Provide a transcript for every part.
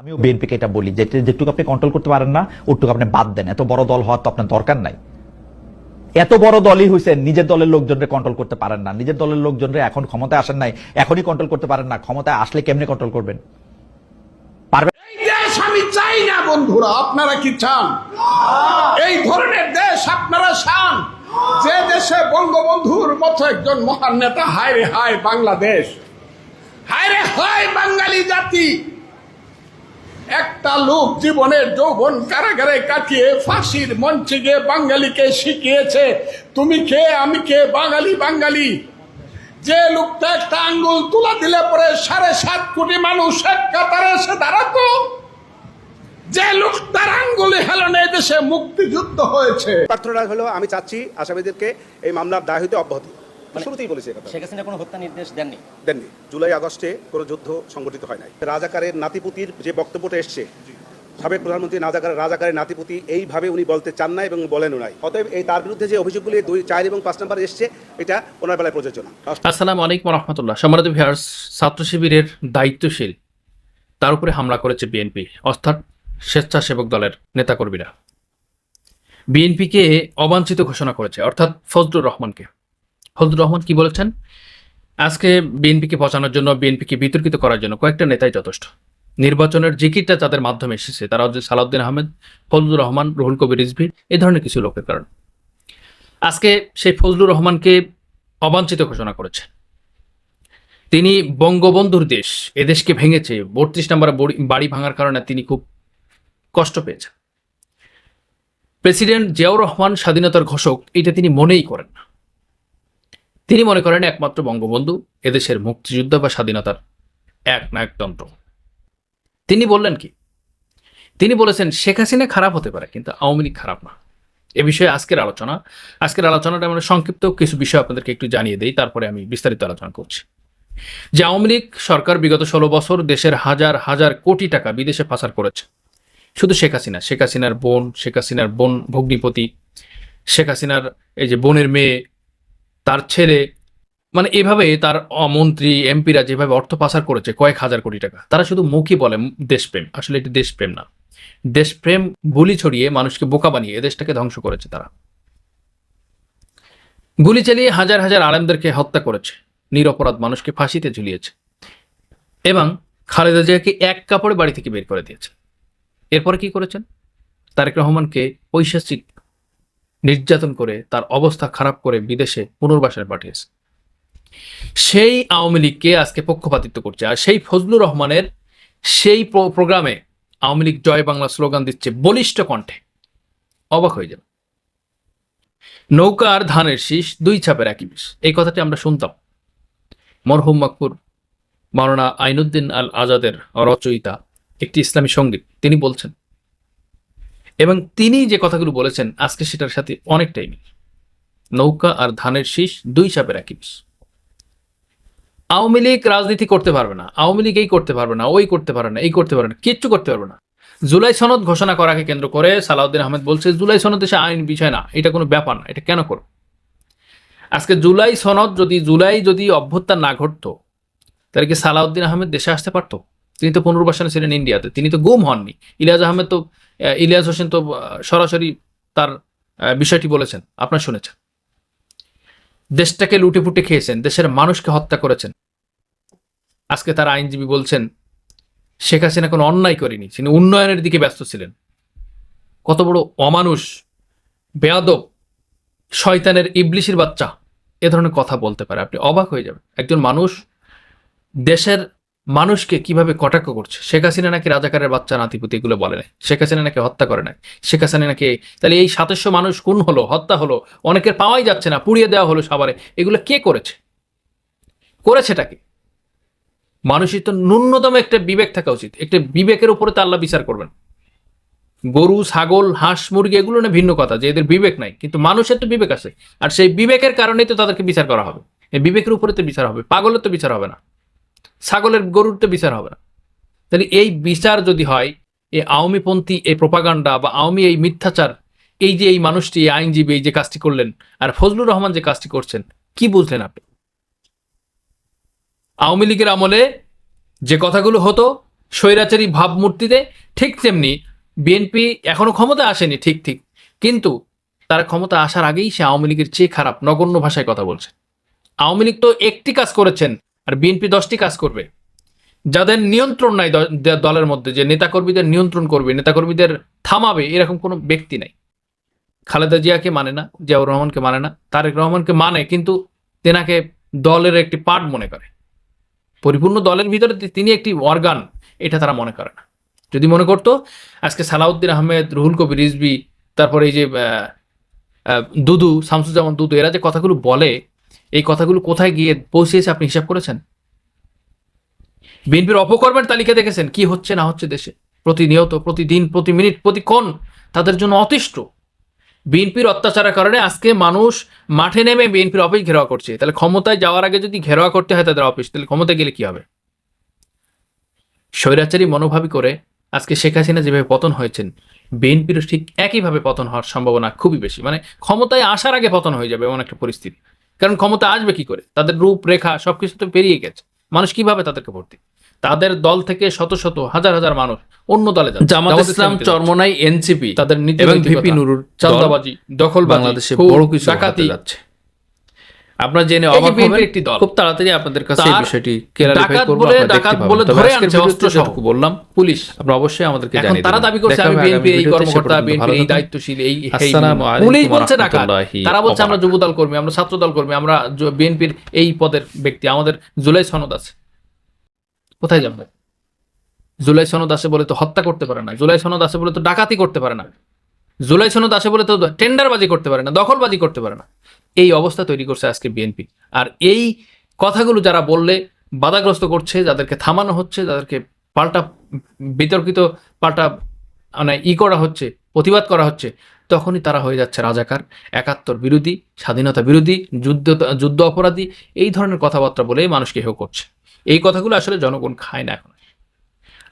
আমিও বিএনপিকে এটা বলি, যে যেটুকু আপনি কন্ট্রোল করতে পারেন না, ওটুকু আপনি বাদ দেন। এত বড় দল হওয়ার তো আপনার দরকার নাই। এত বড় দলই হয়েছে নিজের দলের লোকজনরে কন্ট্রোল করতে পারেন না। নিজের দলের লোকজনরে এখন ক্ষমতায় আসেন নাই, এখনই কন্ট্রোল করতে পারেন না। ক্ষমতায় আসলে কেমনে কন্ট্রোল করবেন? পারবেন আমি চাই না, বন্ধুরা, আপনারা কি চান? এই ধরনের দেশ আপনারা চান? যে দেশে বঙ্গবন্ধুর মতো একজন মহান নেতা হায় রে হায় বাংলাদেশ। হায় রে হায় বাঙালি জাতি। একটা লোক জীবনের যৌবন কারাগারে কাটিয়ে ফাঁসির মঞ্চে গিয়ে বাঙালিকে শিখিয়েছে তুমি কে? আমি কে? বাঙালি বাঙালি। যে লোকটা একটা আঙ্গুল তুলা দিলে পরে সাড়ে সাত কোটি মানুষ এক কাতারে এসে দাঁড়াতো। যে লোকটার আঙ্গুলে হেলনে দেশে মুক্তিযুদ্ধ হয়েছে। প্রার্থনা হলো আমি চাচ্ছি আসামিদেরকে এই মামলার দায় হইতে অব্যাহতি। শুরুতেই বলেছি শেখ হাসিনা কোনো হত্যা নির্দেশ দেননি? দেননি। জুলাই আগস্টে কোনো যুদ্ধ সংগঠিত হয় নাই। রাজাকারের নাতিপুতির যে বক্তব্যটা এসছে সাবেক প্রধানমন্ত্রী রাজাকার রাজাকারের নাতিপুতি এইভাবে উনি বলতে চান না এবং বলেনও নাই। অতএব এই তার বিরুদ্ধে যে অভিযোগগুলি দুই, চার এবং পাঁচ নম্বর এসছে, এটা ওনার বেলায় প্রযোজ্য না আসসালামু আলাইকুম রহমতুল্লাহ। সম্মানিত ভিউয়ার্স, ছাত্র শিবিরের দায়িত্বশীল, তার উপরে হামলা করেছে বিএনপি, অর্থাৎ স্বেচ্ছাসেবক দলের নেতাকর্মীরা। বিএনপিকে অবাঞ্ছিত ঘোষণা করেছে, অর্থাৎ ফজলুর রহমানকে। ফজলুর রহমান কি বলেছেন? আজকে বিএনপিকে পচানোর জন্য, বিএনপিকে বিতর্কিত করার জন্য কয়েকটা নেতাই যথেষ্ট। নির্বাচনের জিকিরটা যাদের মাধ্যমে এসেছে। তারা হচ্ছে সালাউদ্দিন আহমেদ, ফজলুর রহমান, রুহুল কবির রিজভি এই ধরনের কিছু লোকের কারণ। আজকে সেই ফজলুর রহমানকে অবাঞ্ছিত ঘোষণা করেছে। তিনি বঙ্গবন্ধুর দেশ এদেশকে ভেঙেছে, বত্রিশ নম্বর বাড়ি ভাঙার কারণে তিনি খুব কষ্ট পেয়েছেন। প্রেসিডেন্ট জিয়াউর রহমান স্বাধীনতার ঘোষক, এটা তিনি মনেই করেন না। তিনি মনে করেন একমাত্র বঙ্গবন্ধু এদেশের মুক্তিযুদ্ধ বা স্বাধীনতার এক নায়কতন্ত্র। তিনি বললেন কি? তিনি বলেছেন, শেখ হাসিনা খারাপ হতে পারে, কিন্তু আওয়ামী লীগ খারাপ না। এ বিষয়ে আজকের আলোচনা। আজকের আলোচনাটা আমরা সংক্ষিপ্ত কিছু বিষয় আপনাদেরকে একটু জানিয়ে দেই, তারপরে আমি বিস্তারিত আলোচনা করছি। যে আওয়ামী লীগ সরকার বিগত ষোলো বছর দেশের হাজার হাজার কোটি টাকা বিদেশে পাচার করেছে, শুধু শেখ হাসিনা, শেখ হাসিনার বোন, শেখ হাসিনার বোন ভগ্নিপতি, শেখ হাসিনার এই যে বোনের মেয়ে, তার ছেলে মানে এভাবে তার মন্ত্রী, এমপিরা যেভাবে অর্থ পাচার করেছে কয়েক হাজার কোটি টাকা, তারা শুধু মুখই বলে দেশপ্রেম। আসলে এটি দেশপ্রেম না। দেশপ্রেম গুলি ছড়িয়ে মানুষকে বোকা বানিয়ে এদেশটাকে ধ্বংস করেছে তারা। গুলি চালিয়ে হাজার হাজার আলেমদেরকে হত্যা করেছে। নিরপরাধ মানুষকে ফাঁসিতে ঝুলিয়েছে। এবং খালেদা জিয়াকে এক কাপড়ে বাড়ি থেকে বের করে দিয়েছে। এরপরে কি করেছেন? তারেক রহমানকে ঐশাসিক নির্যাতন করে তার অবস্থা খারাপ করে বিদেশে পুনর্বাসনে পাঠিয়েছে। সেই আওয়ামী লীগকে আজকে পক্ষপাতিত্ব করছে। আর সেই ফজলুর রহমানের সেই প্রোগ্রামে আওয়ামী লীগ জয় বাংলা স্লোগান দিচ্ছে বলিষ্ঠ কণ্ঠে। অবাক হয়ে যাবে। নৌকা আর ধানের শীষ দুই ছাপের একই বিষ। এই কথাটি আমরা শুনতাম। মরহুম মকবুর মাওলানা আইনুদ্দিন আল আজাদের রচয়িতা, একটি ইসলামী সংগীত। তিনি বলছেন, এবং তিনি যে কথাগুলো বলেছেন, আজকে সেটার সাথে অনেকটাই মিল। নৌকা আর ধানের শীষ দুই চাপের একই বিষ। আওয়ামী লীগ রাজনীতি করতে পারবে না, আওয়ামী লীগ এই করতে পারবে না, ওই করতে পারবে না, এই করতে পারবে না, কিচ্ছু করতে পারবে না। জুলাই সনদ ঘোষণা করাকে কেন্দ্র করে সালাউদ্দিন আহমেদ বলছে, জুলাই সনদ দেশে আইন বিষয় না, এটা কোনো ব্যাপার না, এটা কেন করো? আজকে জুলাই সনদ যদি, জুলাই যদি অভ্যুত্থান না ঘটতো, তাহলে কি সালাউদ্দিন আহমেদ দেশে আসতে পারতো? তিনি তো পুনর্বাসনে ছিলেন ইন্ডিয়াতে, তিনি তো গুম হননি। ইলিয়াস আহমেদ তো ইলিয়াস হোসেন তো সরাসরি তার বিষয়টি বলেছেন, আপনার শুনেছেন। দেশটাকে লুটে ফুটে খেয়েছেন, দেশের মানুষকে হত্যা করেছেন। আজকে তার আইনজীবী বলছেন, শেখ হাসিনা কোনো অন্যায় করেনি, তিনি উন্নয়নের দিকে ব্যস্ত ছিলেন। কত বড় অমানুষ, বেয়াদব, শয়তানের ইবলিশির বাচ্চা, এ ধরনের কথা বলতে পারে। আপনি অবাক হয়ে যাবেন, একজন মানুষ দেশের মানুষকে কীভাবে কটাক্ষ করছে? শেখ হাসিনা নাকি রাজাকারের বাচ্চা নাতিপুতি, এগুলো বলে নাই। শেখ হাসিনা নাকি হত্যা করে নাই? শেখ হাসিনা নাকি, তাহলে এই সাতস্য মানুষ কোন হলো, হত্যা হলো, অনেকের পাওয়াই যাচ্ছে না, পুড়িয়ে দেওয়া হলো সাভারে এগুলো কে করেছে? করেছেটাকে মানুষের তো ন্যূনতম একটা বিবেক থাকা উচিত। একটা বিবেকের উপরে তো আল্লাহ বিচার করবেন। গরু, ছাগল, হাঁস, মুরগি, এগুলো না ভিন্ন কথা, যে এদের বিবেক নাই। কিন্তু মানুষের তো বিবেক আছে। আর সেই বিবেকের কারণেই তো তাদেরকে বিচার করা হবে। এই বিবেকের উপরে তো বিচার হবে। পাগলের তো বিচার হবে না। ছাগলের, গরুর তো বিচার হবে না। তাহলে এই বিচার যদি হয়, এই আওয়ামীপন্থী এই প্রপাগান্ডা বা আওয়ামী এই মিথ্যাচার, এই যে এই মানুষটি, এই আইনজীবী এই যে কাজটি করলেন, আর ফজলুর রহমান যে কাজটি করছেন, কি বুঝলেন আপনি? আওয়ামী লীগের আমলে যে কথাগুলো হতো, স্বৈরাচারী ভাবমূর্তিতে ঠিক তেমনি বিএনপি এখনও ক্ষমতা আসেনি ঠিক ঠিক। কিন্তু তার ক্ষমতা আসার আগেই সে আওয়ামী লীগের চেয়ে খারাপ, নগণ্য ভাষায় কথা বলছে। আওয়ামী লীগ তো একটি কাজ করেছেন আর বিএনপি দশটি কাজ করবে। যাদের নিয়ন্ত্রণ নাই দলের মধ্যে, যে নেতাকর্মীদের নিয়ন্ত্রণ করবে, নেতাকর্মীদের থামাবে, এরকম কোনো ব্যক্তি নাই। খালেদা জিয়াকে মানে না, জিয়াউর রহমানকে মানে না, তারেক রহমানকে মানে কিন্তু তেনাকে দলের একটি পার্ট মনে করে। পরিপূর্ণ দলের ভিতরে তিনি একটি অর্গান এটা তারা মনে করে না। যদি মনে করতো, আজকে সালাউদ্দিন আহমেদ, রুহুল কবির রিজবি তারপরে এই যে দুদু, শামসুজ্জামান দুদু, এরা যে কথাগুলো বলে, এই কথাগুলো কোথায় গিয়ে পৌঁছেছে আপনি হিসাব করেছেন? বিএনপির অপকর্মের তালিকা দেখেছেন, কি হচ্ছে না হচ্ছে দেশে? প্রতিনিয়ত, প্রতিদিন, প্রতি মিনিট প্রতিক্ষণ তাদের জন্য অতিষ্ঠ। বিএনপির অত্যাচারের কারণে আজকে মানুষ মাঠে নেমে বিএনপির অফিস ঘেরাও করছে। তাহলে ক্ষমতায় যাওয়ার আগে যদি ঘেরাও করতে হয় তাদের অফিস, তাহলে ক্ষমতায় গেলে কি হবে? স্বৈরাচারী মনোভাবী করে আজকে শেখ হাসিনা যেভাবে পতন হয়েছেন, বিএনপিরও ঠিক একইভাবে পতন হওয়ার সম্ভাবনা খুবই বেশি। মানে ক্ষমতায় আসার আগে পতন হয়ে যাবে এমন একটা পরিস্থিতি। কারণ ক্ষমতা আসবে কি করে? তাদের রূপরেখা সবকিছু তো পেরিয়ে গেছে। মানুষ কীভাবে তাদেরকে ভর্তি তাদের দল থেকে শত শত হাজার হাজার মানুষ অন্য দলে যাচ্ছে জামাত ইসলাম চরমনাই এনসিপি তাদের নীতি এবং ভিপি দখল বাংলাদেশে বড় কিছু ডাকাতি। যাচ্ছে। আপনারা জেনে অবাক হবেন একটি দল। খুব তাড়াতাড়ি আপনাদের কাছে এই বিষয়টি ক্লিয়ারিফাই করব বলে ডাকাত বলে ধরে আনছে অস্ত্র। বললাম পুলিশ। আপনারা অবশ্যই আমাদেরকে জানিয়ে তারা দাবি করছে আমি বিএনপি এই কর্মকর্তা বিএনপি এই দায়িত্বশীল এই পুলিশ বলছে ডাকাত। তারা বলছে আমরা যুব দল কর্মী আমরা ছাত্র দল কর্মী আমরা বিএনপির এই পদের ব্যক্তি আমাদের জুলাই সনদ আছে। কোথায় যাবে? জুলাই সনদ আছে বলে তো হত্যা করতে পারে না। জুলাই সনদ আছে বলে তো ডাকাতি করতে পারে না। জুলাই সনদ আছে বলে তো টেন্ডারবাজি করতে পারে না, দখলবাজি করতে পারে না। এই অবস্থা তৈরি করছে আজকে বিএনপি। আর এই কথাগুলো যারা বললে, বাধাগ্রস্ত করছে, যাদেরকে থামানো হচ্ছে, যাদেরকে পাল্টা বিতর্কিত, পাল্টা মানে ই করা হচ্ছে, প্রতিবাদ করা হচ্ছে, তখনই তারা হয়ে যাচ্ছে রাজাকার, একাত্তর বিরোধী, স্বাধীনতা বিরোধী, যুদ্ধ যুদ্ধ অপরাধী, এই ধরনের কথাবার্তা বলেই মানুষকে হেয় করছে। এই কথাগুলো আসলে জনগণ খায় না এখন।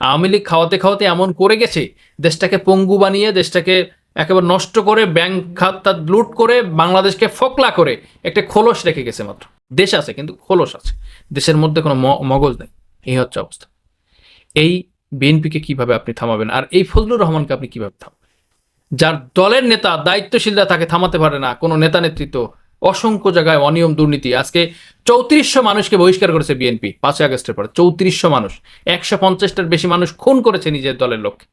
আওয়ামী লীগ খাওয়াতে খাওয়াতে এমন করে গেছে, দেশটাকে পঙ্গু বানিয়ে, দেশটাকে একেবারে নষ্ট করে, ব্যাংক খাত লুট করে, বাংলাদেশকে ফোকলা করে একটা খোলস রেখে গেছে মাত্র। দেশ আছে, কিন্তু খোলস আছে। দেশের মধ্যে কোনো মগজ নেই। এই হচ্ছে অবস্থা। এই বিএনপিকে কীভাবে আপনি থামাবেন? আর এই ফজলুর রহমানকে আপনি কীভাবে থামাবেন? যার দলের নেতা, দায়িত্বশীলরা তাকে থামাতে পারে না, কোনো নেতা নেতৃত্ব অসংখ্য জায়গায় অনিয়ম দুর্নীতি। আজকে চৌত্রিশশো মানুষকে বহিষ্কার করেছে বিএনপি পাঁচই আগস্টের পরে। চৌত্রিশশো মানুষ, একশো পঞ্চাশটার বেশি মানুষ খুন করেছে নিজের দলের লোককে।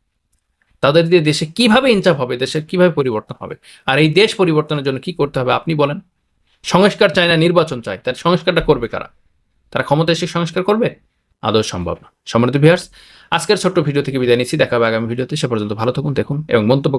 তাদের দিয়ে দেশে কীভাবে ইনসাফ হবে দেশের কীভাবে পরিবর্তন হবে? আর এই দেশ পরিবর্তনের জন্য কি করতে হবে, আপনি বলেন। সংস্কার চায় না, নির্বাচন চায়। তার সংস্কারটা করবে কারা? তারা ক্ষমতা এসে সংস্কার করবে? আদৌ সম্ভব না। সম্মানিত ভিউয়ার্স আজকের ছোট্ট ভিডিও থেকে বিদায় নিচ্ছি। দেখা হবে আগামী ভিডিওতে। সে পর্যন্ত ভালো থাকুন, দেখুন এবং মন্তব্য